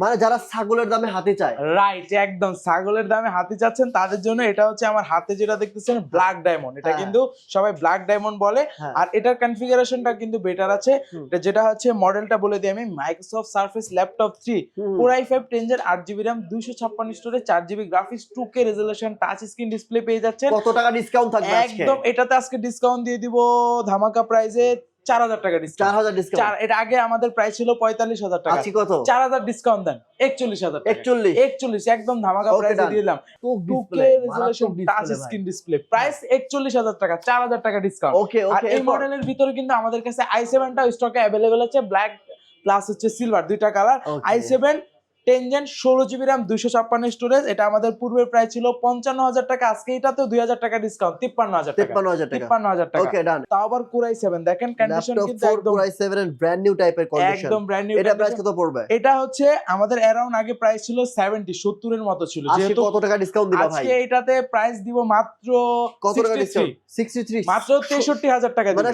মানে যারা ছাগলের দামে হাতে চায়। রাইট একদম। ছাগলের দামে হাতি চাচ্ছেন তাদের জন্য এটা হচ্ছে আমার হাতে যেটা দেখতেছেন ব্ল্যাক ডায়মন্ড এটা হ্যাঁ। কিন্তু সবাই ব্ল্যাক ডায়মন্ড বলে। হ্যাঁ। আর এটার কনফিগারেশনটা কিন্তু বেটার আছে। এটা যেটা হচ্ছে মডেলটা বলে দিই আমি Microsoft Surface laptop three hmm. Four I five ten gen আট জিবি র্যাম দুইশো ছাপ্পান্ন স্টোরেজ চার GB graphics two K resolution touch screen display পেয়ে যাচ্ছেন। কত টাকা ডিসকাউন্ট থাকবে একদম এটাতে আজকে ডিসকাউন্ট দিয়ে দিব ধামাকা প্রাইসে চার হাজার টাকা চার হাজার ডিসকাউন্ট এটা আগে আমাদের প্রাইস ছিল পঁয়তাল্লিশ হাজার টাকা। কত? চার হাজার ডিসকাউন্ট দেন। একচল্লিশ হাজার একচল্লিশ? একচল্লিশ একদম ধামাকা দিয়ে দিলাম। টাচ স্ক্রিন ডিসপ্লে প্রাইস একচল্লিশ হাজার টাকা চার হাজার টাকা ডিসকাউন্ট ওকে ওকে এই মডেলের ভিতরে কিন্তু আমাদের কাছে আই সেভেনটা স্টকে অ্যাভেলেবেল আছে। ব্ল্যাক প্লাস হচ্ছে সিলভার দুইটা colour I seven ten gen ষোলো জিবি র্যাম দুইশো ছাপ্পান্ন স্টোরেজ এটা আমাদের পূর্বের প্রাইস ছিল পঞ্চান্ন হাজার টাকা আজকে এটাতেও দুই হাজার টাকা ডিসকাউন্ট তিপ্পান্ন হাজার তিপ্পান্ন হাজার তিপ্পান্ন হাজার টাকা। ওকে ডান তাও আবার কুরাই সেভেন দেখেন কন্ডিশন কিন্তু একদম core I seven brand new টাইপের কন্ডিশন একদম ব্র্যান্ড নিউ এটা প্রাইস কত পড়বে? এটা হচ্ছে আমাদের অ্যারাউন্ড আগে প্রাইস ছিল সেভেন্টি সত্তরের মতো ছিল। যেহেতু কত টাকা ডিসকাউন্ট দিবা ভাই? আজকে এটাতে প্রাইস দিব মাত্র কত টাকা 63 ডিসকাউন্ট 63 মাত্র তেষট্টি হাজার টাকা মানে